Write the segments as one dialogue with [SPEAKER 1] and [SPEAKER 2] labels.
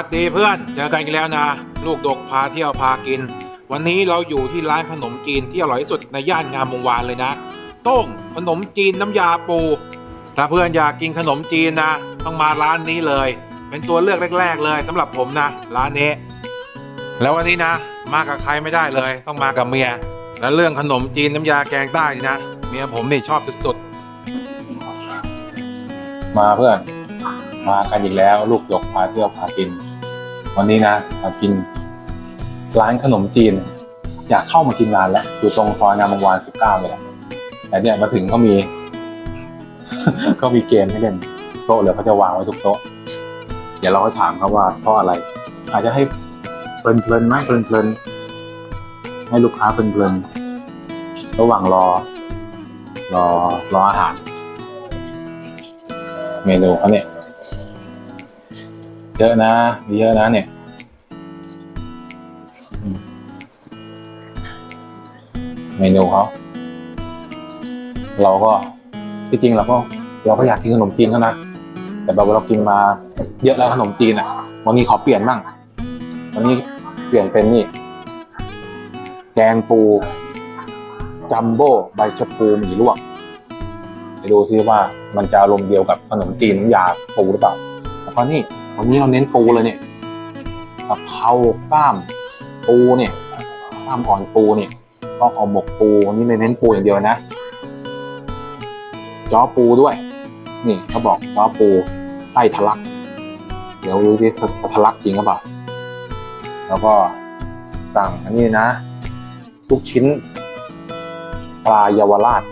[SPEAKER 1] วัสดีเพื่อน เจอกันอีกแล้วนะ ลูกดกพาเที่ยวพากิน วันนี้เราอยู่ที่ร้านขนมจีนที่อร่อยที่สุดในย่านงามวงวานเลยนะโต้งขนมจีนน้ำยาปู ถ้าเพื่อนอยากกินขนมจีนนะ ต้องมาร้านนี้เลย เป็นตัวเลือกแรก ๆ เลยสำหรับผมนะร้านนี้ แล้ววันนี้นะ มากับใครไม่ได้เลย ต้องมากับเมีย และเรื่องขนมจีนน้ำยาแกงใต้นี่นะเมียผมนี่ชอบสุดๆ
[SPEAKER 2] มาเพื่อน มากันอีกแล้ว ลูกหยกพาเที่ยวพากิน วันนี้นะมากินร้านขนมจีน อยากเข้ามากินร้านแล้วอยู่ตรงซอยงามวงวาน19เก้าเลยแหละแต่เนี่ยมาถึงเขามีก็มีเกมให้เล่นโต๊ะเหลือเขาจะวางไว้ทุกโต๊ะเดี๋ยวเราก็ถามเขาว่าเพราะอะไร อาจจะให้เพลินๆไหมเพลินๆให้ลูกค้าเพลินๆระหว่างรอ รอรออาหาร เมนูเขาเนี่ย เยอะนะมีเยอะนะเนี่ยเมนูเขาเราก็ที่จริงเราก็เราก็อยากกินขนมจีนเขานะแต่แบบว่าเรากินมาเยอะแล้วขนมจีนอะ วันนี้ขอเปลี่ยนบ้างวันนี้เปลี่ยนเป็นนี่แกงปู จัมโบ้ใบชะพูหมี่ลวกไปดูซิว่ามันจะอารมณ์เดียวกับขนมจีนน้ำยาปูหรือเปล่าแล้วก็นี่ วันนี้เราเน้นปูเลยเนี่ยกะเพรากล้ามปูเนี่ยกล้ามอ่อนปูเนี่ยก็เอหมกปูวันนี้เลยเน้นปูอย่างเดียวนะจ้อปูด้วย นี่เขาบอกจ้อปูไส้ทะลัก เดี๋ยวรู้ที่ทะลักจริงหรือเปล่าแล้วก็สั่งอันนี้นะลูกชิ้นปลาเยาวราช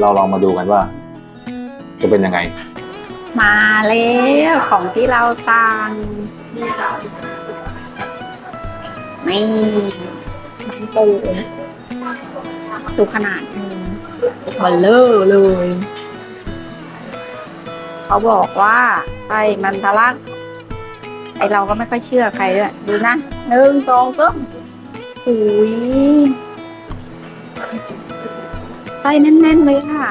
[SPEAKER 2] เราลองมาดูกันว่า จะเป็นยังไง
[SPEAKER 3] มาแล้วของที่เราสั่งนี่น้ำปูดูขนาดเบลเลอร์เลย เขาบอกว่าไส้มันทะลักไอเราก็ไม่ค่อยเชื่อใครด้วยดูนะหนึ่งสองสามหุยไส้แน่น ๆ เลยค่ะ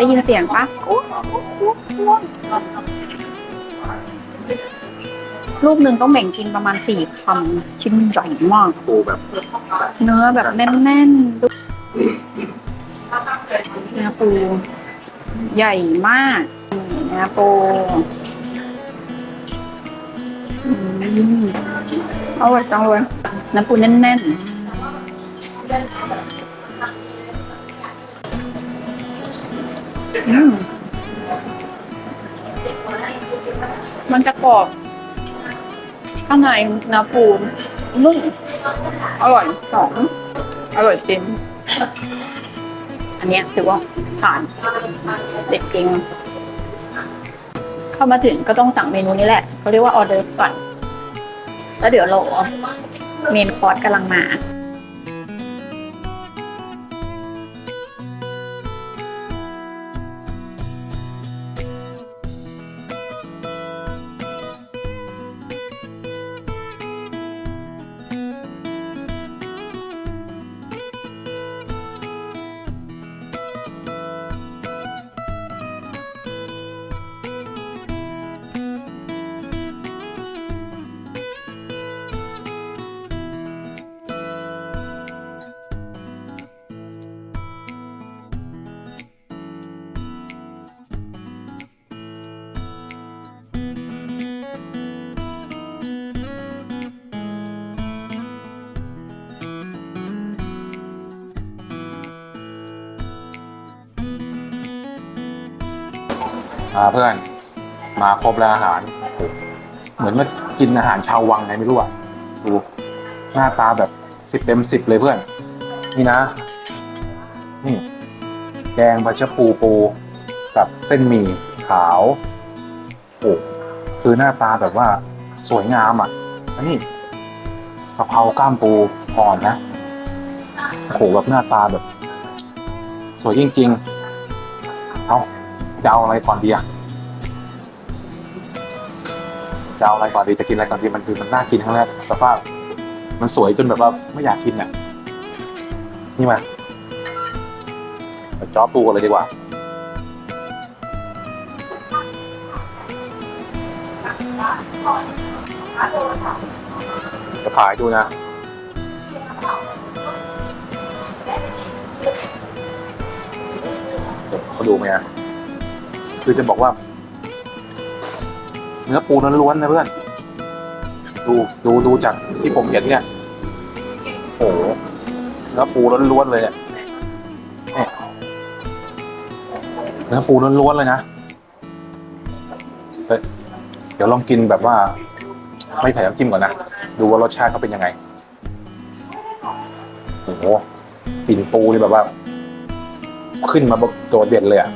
[SPEAKER 3] ได้ยินเสียงปะลูกหนึ่งต้องแบ่งกินประมาณสี่คำชิ้นใหญ่มาก
[SPEAKER 2] ปูแบบ
[SPEAKER 3] เนื้อแบบแน่นๆดูเนื้อปู ใหญ่มากเนื้อปูอืมอร่อยจังเลยเนื้อปูแน่นๆ มันจะกรอบ ข้างในเนื้อปูนุ่มอร่อยหอมอร่อยจริง อันเนี้ยถือว่าผ่านเด็ดจริง เข้ามาถึงก็ต้องสั่งเมนูนี้แหละเขาเรียกว่าออเดอร์ก่อน แล้วเดี๋ยวรอเมนคอร์สกำลังมา
[SPEAKER 2] มาเพื่อน มาครบแล้วอาหาร เหมือนมากินอาหารชาววังไงไม่รู้อะดูหน้าตาแบบสิบเต็มสิบเลยเพื่อน นี่นะ นี่ แกงปลาชะปูปูกับเส้นหมี่ขาวโอ้คือหน้าตาแบบว่าสวยงามอะอันนี้กะเพรากล้ามปูอ่อนนะโอ้โหแบบหน้าตาแบบ สวยจริง ๆ เอา จะเอาอะไรก่อนดีอะจะเอาอะไรก่อนดีจะกินอะไรก่อนดีมันคือมันน่ากินทั้งนั้นแต่ว่ามันสวยจนแบบว่าไม่อยากกินอะนี่มาเอาจ้อปูกันเลยดีกว่าจะขายดูนะเขาดูไหมอะ คือจะบอกว่า เนื้อปูล้วนๆนะเพื่อน ดูดูดูจากที่ผมเห็นเนี่ยโอ้โหเนื้อปูล้วนๆเลยเนี่ยเนื้อปูล้วนๆเลยนะเดี๋ยวลองกินแบบว่า ไม่ใส่น้ำจิ้มก่อนนะ ดูว่ารสชาติเขาเป็นยังไงโอ้โหกลิ่นปูนี่แบบว่า ขึ้นมาแบบตัวเด็ดเลยอะ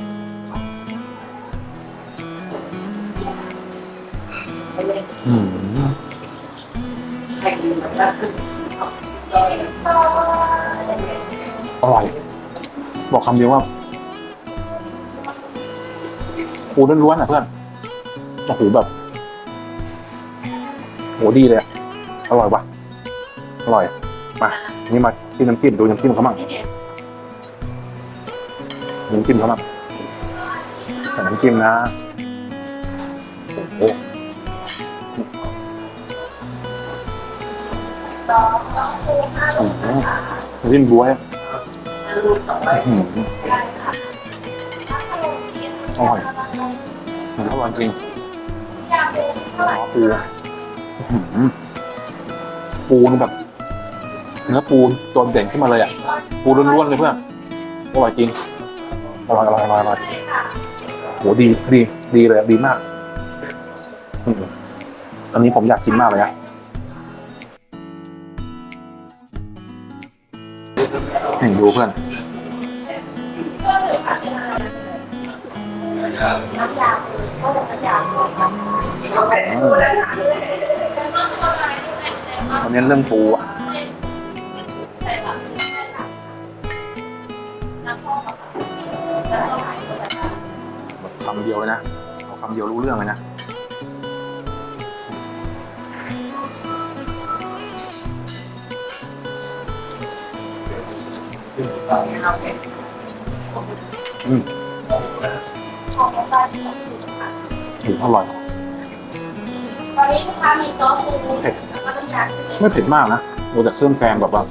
[SPEAKER 2] อร่อย บอกคำเดียวว่าปูล้วนๆอะเพื่อนโอ้โหแบบโหดีเลยอะอร่อยปะอร่อย มา นี่มาที่น้ำจิ้มดูน้ำจิ้มเขามั่งน้ำจิ้มเขามั่งใส่น้ำจิ้มนะ จิ้มบ๊วยอื้อหืออร่อยอร่อยจริงอ๋อปูอื้อหือปูนี่แบบเนื้อปูตัวเด่นขึ้นมาเลยอะ ปูล้วนๆเลยเพื่อนอร่อยจริงอร่อยอร่อยอร่อยอร่อยโหดีดีดีเลยอะดีมากอืมอันนี้ผมอยากกินมากเลยอะ นี่ดูเพื่อนวันนี้เรื่องปูอะคำเดียวเลยนะเอาคำเดียวรู้เรื่องเลยนะ อืมอืมอร่อย
[SPEAKER 4] ตอนนี้ลูกค้ามีโต๊ะปู
[SPEAKER 2] เผ็ด
[SPEAKER 4] แล้วก็ต้องการ
[SPEAKER 2] ไม่เผ็ดมากนะโอ้แต่เครื่องแกงแบบว่า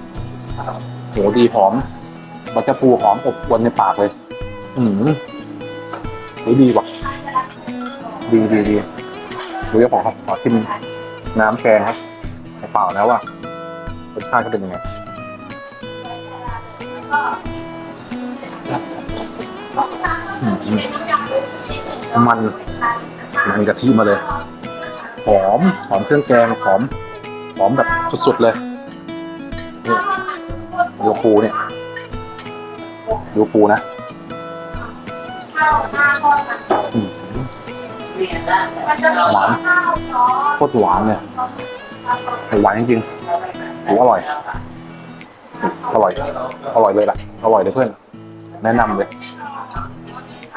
[SPEAKER 2] โหดีหอมบัตเตอร์ปูหอมอบอวนในปากเลย อืมเฮ้ยดีว่ะ ดีดีดีดูจะของครับขอชิมน้ำแกงครับเปล่านะว่ารสชาติจะเป็นยังไง มันมันกะทิมาเลย หอม หอมเครื่องแกง หอม หอมแบบสุดๆเลยนี่ดูปูเนี่ยดูปูนะหวานโคตรหวานเลยหวานจริงๆหอร่อย อร่อย อร่อยเลยล่ะ อร่อยเลยเพื่อน แนะนำเลย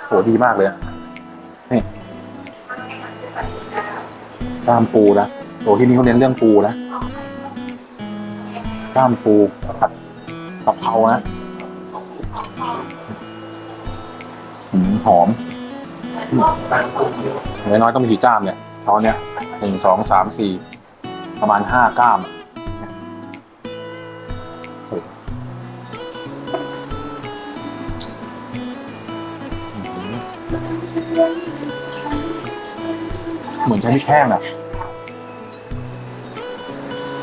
[SPEAKER 2] โหดีมากเลยอะนี่กล้ามปูนะโอ้ที่นี่เขาเน้นเรื่องปูนะกล้ามปูผัดกะเพรานะหืมหอมอืมอยน้อยๆต้องมีกี่กล้ามเนี่ยช้อนเนี่ยหนึ่งสองสามสี่ประมาณห้ากล้ามอะ เหมือนใช้พริกแห้งอะ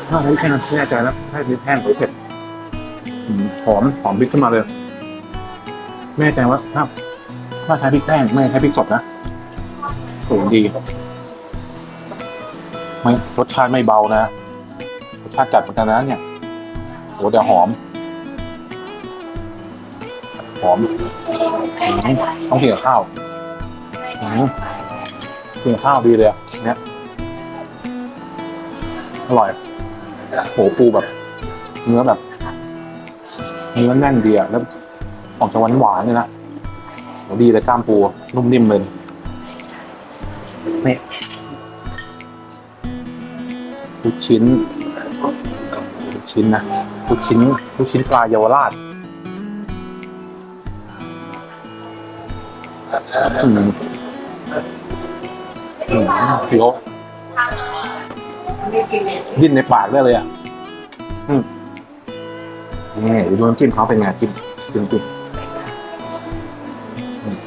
[SPEAKER 2] ถ้าใช้พริกแห้งไม่แน่ใจแล้วถ้าพริกแห้งหรือเผ็ดหอมหอมพริกขึ้นมาเลยไม่แน่ใจว่าถ้าถ้าใช้พริกแห้งไม่ใช้พริกสดนะโอ้ดีไม่รสชาติไม่เบานะรสชาติจัดเหมือนกันนะเนี่ยโอ้แต่หอม หอมอืมต้องกินกับข้าว อืมกินกับข้าวดีเลยอะเนี่ยอร่อยโหปูแบบ เนื้อแบบ เนื้อแน่นดีอะแล้ว ออกจากหวานหวานๆเลยนะโหดีเลยกล้ามปูนุ่มนิ่มเลยนี่ลูกชิ้นลูกชิ้นนะลูกชิ้นลูกชิ้นปลาเยาวราชอืม อืมเคี้ยวดิ้นในปากได้เลยอะ อืมนี่เดี๋ยวดูน้ำจิ้มเขาเป็นไงจิ้มจิ้มจิ้มอืม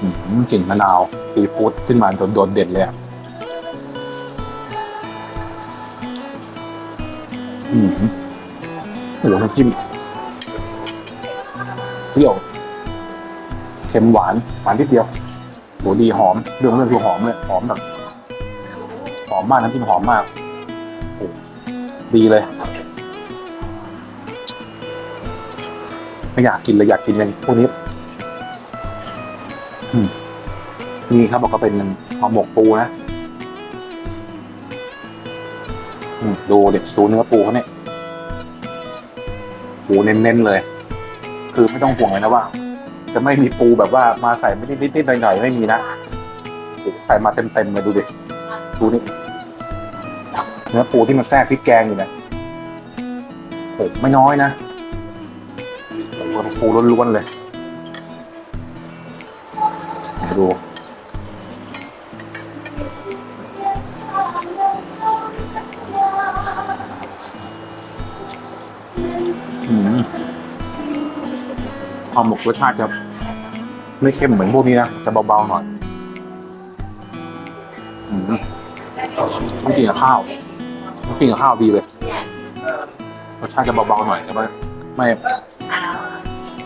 [SPEAKER 2] อืมกลิ่นมะนาวซีฟู้ดขึ้นมาโดนโดดเด่นเลยอะอืมโอ้โหน้ำจิ้มเปรี้ยวเค็มหวาน หวานนิดเดียวโหดีหอม เรื่องเรื่องคือหอมเลยหอมแบบหอมมากน้ำจิ้มหอมมากโอ้ดีเลย ไม่อยากกินเลยอยากกินเลยพวกนี้นี่ครับบอกก็เป็นห่อหมกปูนะดูเด็ดดูเนื้อปูเขาเนี่ยปูเน้นๆเลย คือไม่ต้องห่วงเลยนะว่า จะไม่มีปูแบบว่ามาใส่ไม่นิดนิดๆหน่อยๆไม่มีนะใส่มาเต็มๆเลยดูดิดูนี่เนื้อปูที่มันแทรกพริกแกงอยู่นะโหไม่น้อยนะปูล้วนๆเลยดี๋ยวดูอืมความหมกรสชาติจะ ไม่เข้มเหมือนพวกนี้นะจะเบาๆหน่อยอืมต้องกินกับข้าวต้องกินกับข้าวดีเลยรสชาติจะเบาๆหน่อยแต่ว่าไม่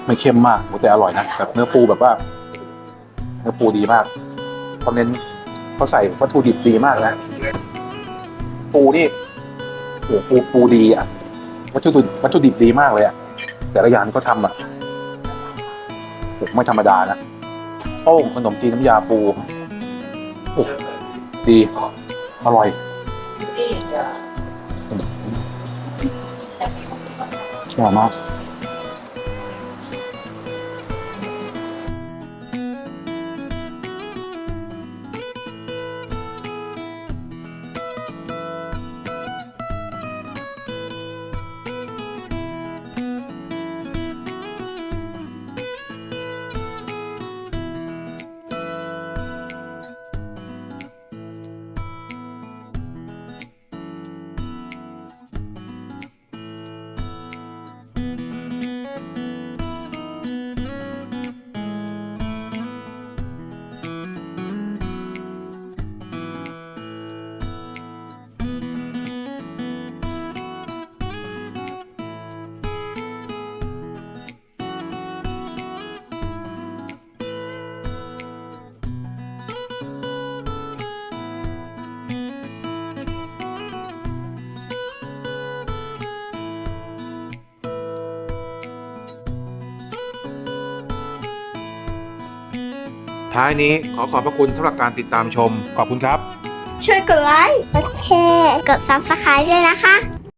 [SPEAKER 2] ไม่เข้มมากแต่อร่อยนะแบบเนื้อปูแบบว่า เนื้อปูดีมากเขาเน้นเขาใส่วัตถุดิบดีมากนะปูนี่โอ้ปูปูดีอะวัตถุดิบวัตถุดิบดีมากเลยอะแต่ละอย่างที่เขาทำอะ โอ้โหไม่ธรรมดานะโอ้ขนมจีนน้ำยาปูโอ้ดี อร่อยอร่อยมาก
[SPEAKER 1] ท้ายนี้ขอขอบพระคุณสำหรับการติดตามชม ขอบคุณครับ
[SPEAKER 5] ช่วยกดไลค์
[SPEAKER 4] กดแชร์ กดซับสไครต์ด้วยนะคะ